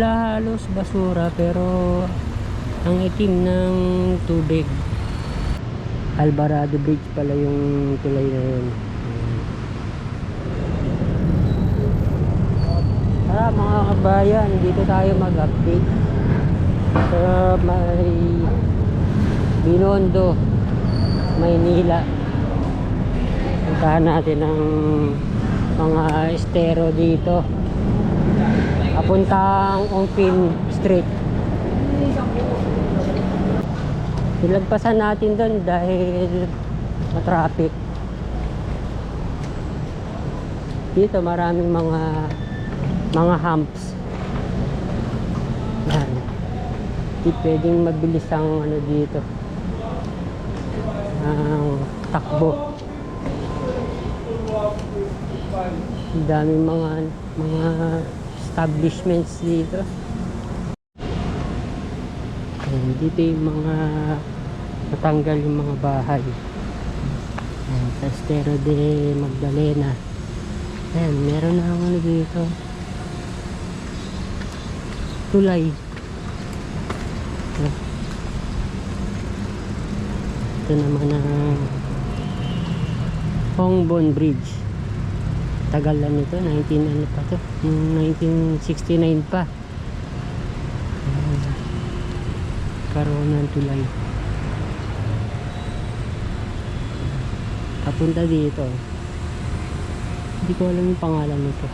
Wala halos basura pero ang itim ng tubig. Alvarado Bridge pala yung tulay na yun. Ah, mga kabayan, dito tayo mag-update sa may Binondo, Maynila. Puntahan natin ang mga estero dito. Papuntang Ongpin Street. Ilagpasan natin doon dahil matraffic. Dito maraming mga mga humps. Yan. Di pwedeng mabilis ang ano dito. Ang takbo. Daming mga mga establishments dito. Ayan, dito yung mga natanggal yung mga bahay. Ayan, sa Estero de Magdalena. Ayan, meron na ang ano dito. Tulay. Ito naman ang Hongbon Bridge. Tagal lang nito, 19 ano pa to? Yung 1969 pa. Karoon ng tulay. Papunta dito. Hindi ko alam yung pangalan nito.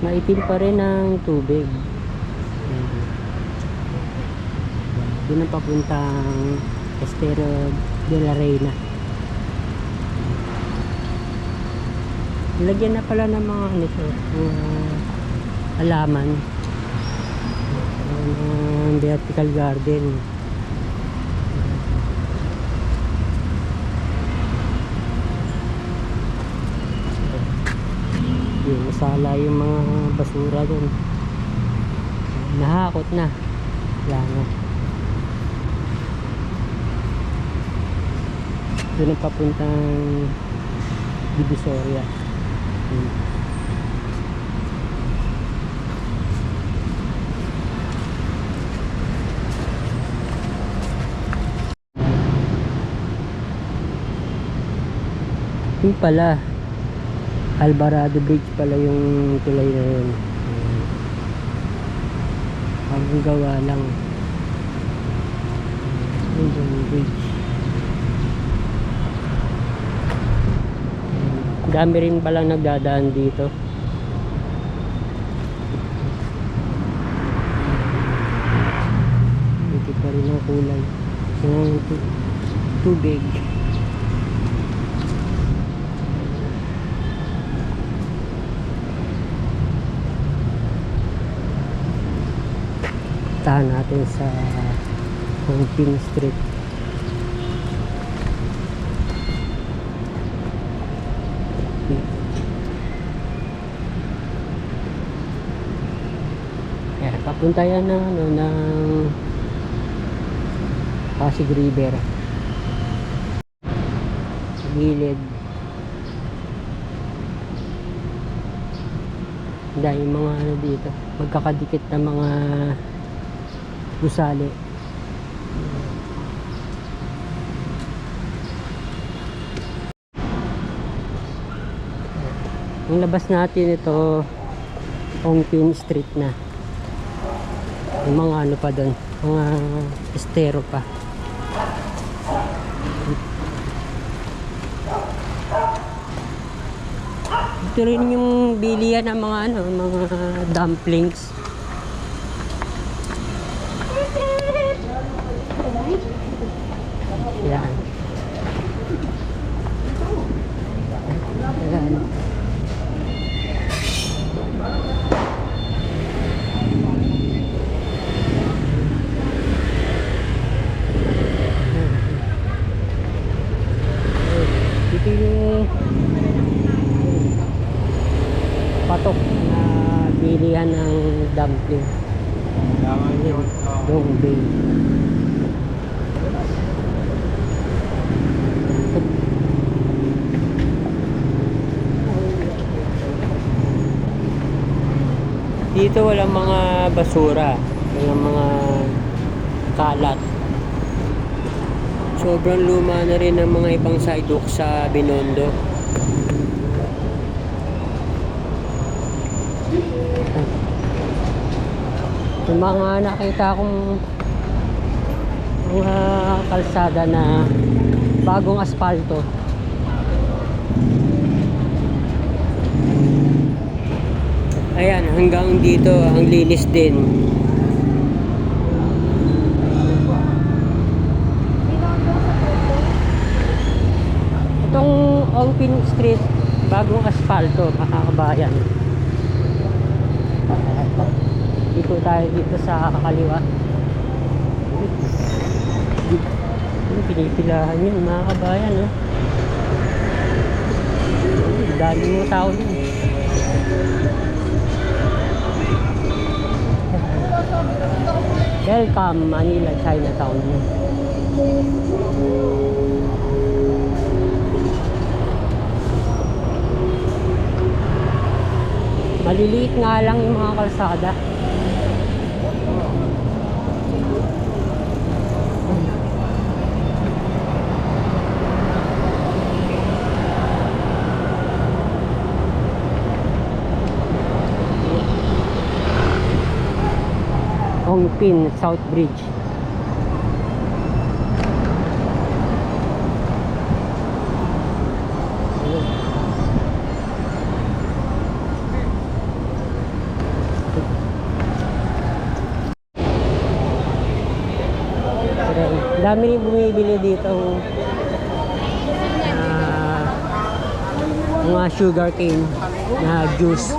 Maitim pa rin ang tubig. Yun ang papuntang Estero de la Reina. Lagyan na pala ng mga ano to, mga halaman. Ang vertical garden. Yung masala yung mga basura dun. Nahakot na. Wala na. Doon ang papuntang Divisoria. Hmm. Yung pala, Alvarado Bridge pala yung tulay na yun. Hmm. Ang gawa lang. Yun yung bridge. Dami rin palang nagdadaan dito. Dito pa rin ang kulay. Yung tu- tubig. Tahan natin sa Hongping Street. Kaya papunta yan ng, ano, ng Pasig River. Sa gilid. Dahil mga ano dito, magkakadikit na mga gusali. Yung labas natin ito, Ongpin Street na. Yung mga ano pa doon, mga estero pa. Ito rin yung bilihan ng mga ano, mga dumplings. Yan. Yan. Dito yung patok na bilihan ng dumpling. Dong Bay. Dito walang mga basura. Walang mga kalat. Sobrang luma na rin ng mga ibang sidewalk sa Binondo. Yung mga nakita kong mga kalsada na bagong asfalto. Ayan, hanggang dito ang linis din. Itong Ongpin Street, bagong asfalto, makakabayan. Dito tayo dito sa kaliwa. Yung pinipilahan yun, mga kabayan. Oh. Dami mo tao dun. Welcome Manila Chinatown. Maliliit nga lang yung mga kalsada. Hongpin South Bridge. Dami rin bumibili dito ah, mga sugar cane na juice.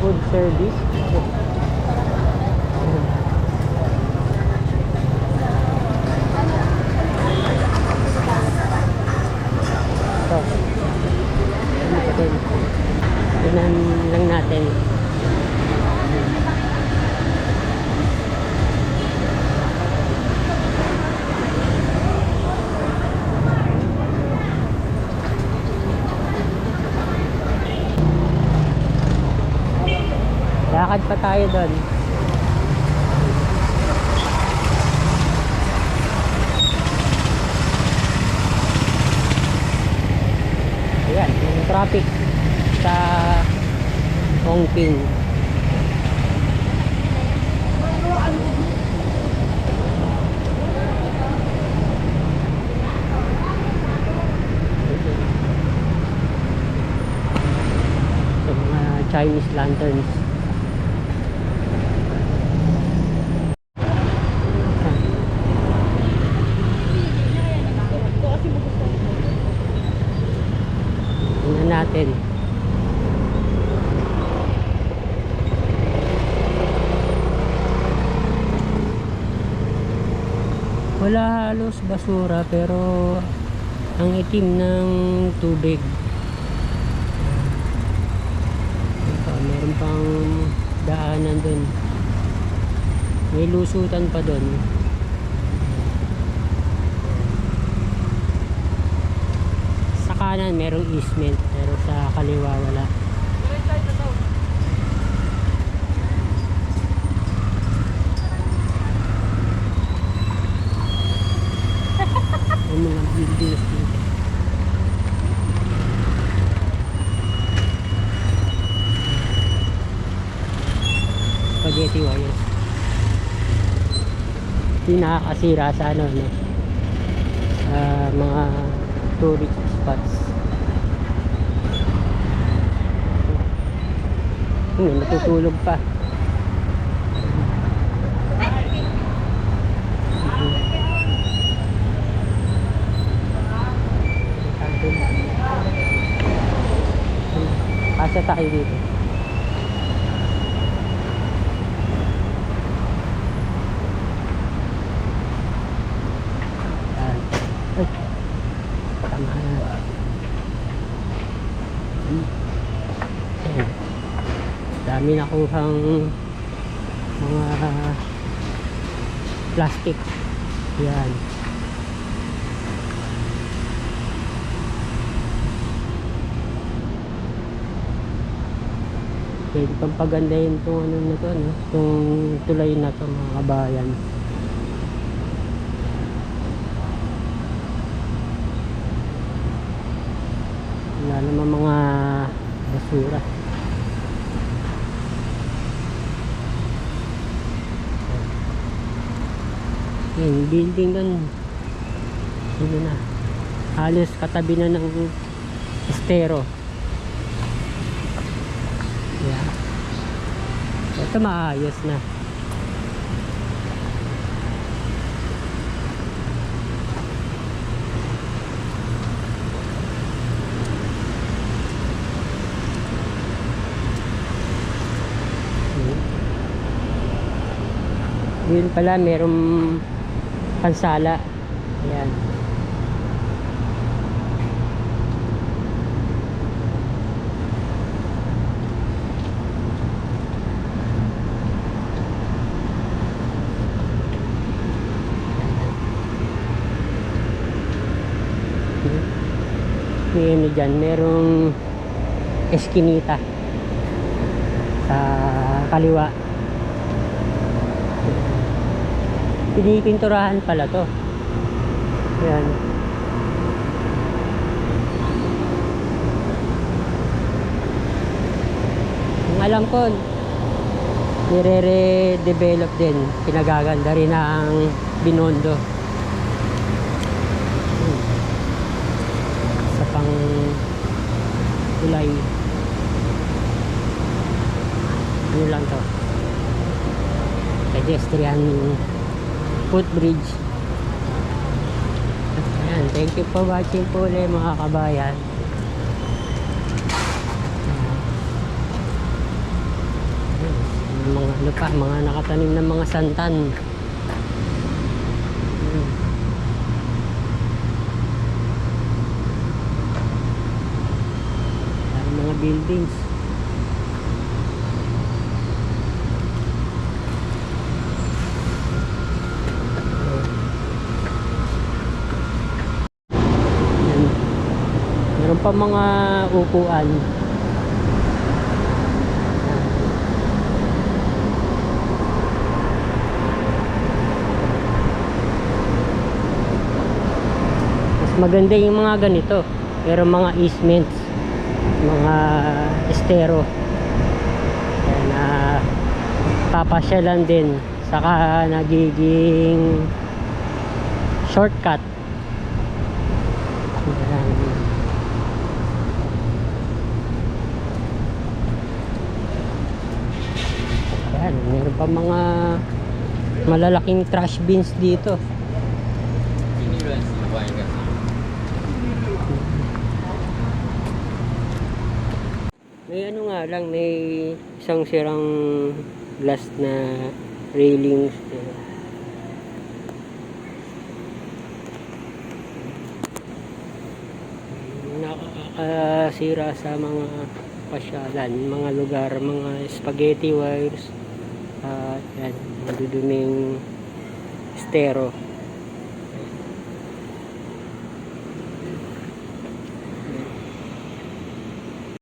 Food Service. Ito. Ano ba din? Tignan lang natin. Lakad pa tayo doon. Ayan, yung traffic sa Hongping. Chinese lanterns. Tingnan natin. Wala halos basura pero ang itim ng tubig. Ito, meron pang daanan dun. May lusutan pa dun. Sa kanan merong easement pero sa kaliwa wala. Ang mga buildings dito. Spaghetti wires. Hindi nakakasira sa ano, no? Sa mga tourist spots. Hmm, natutulog pa. Asa tayo dito. tama na. Hmm. Dami nakuhang mga plastic. Yan. Pwede pang pagandahin itong ano na to, no? Itong tulay na to mga kabayan. Wala naman mga basura. Yung building doon. Ano na. Halos katabi na ng estero. Yeah. Ito maayos na. Yun pala, merong pansala. Ayan. May ano dyan, merong eskinita sa kaliwa. Pinipinturahan pala to. Yan. Ang alam ko, nire-redevelop din. Pinagaganda rin ang Binondo. Hmm. Sa pang kulay. Ano lang to? Pedestrian footbridge. Ayan, thank you for watching po ulit mga kabayan. Ayan, mga ano mga nakatanim ng mga santan. Mga buildings. Ayan. Meron pa mga upuan. Mas maganda yung mga ganito. Pero mga easements, mga estero. Ayan, na papasyalan din. Saka nagiging shortcut. Ayan. Ayan, meron pa mga malalaking trash bins dito. May ano nga lang, may isang sirang glass na railings. Nakakasira sa mga pasyalan, mga lugar, mga spaghetti wires at yan, maduduming estero.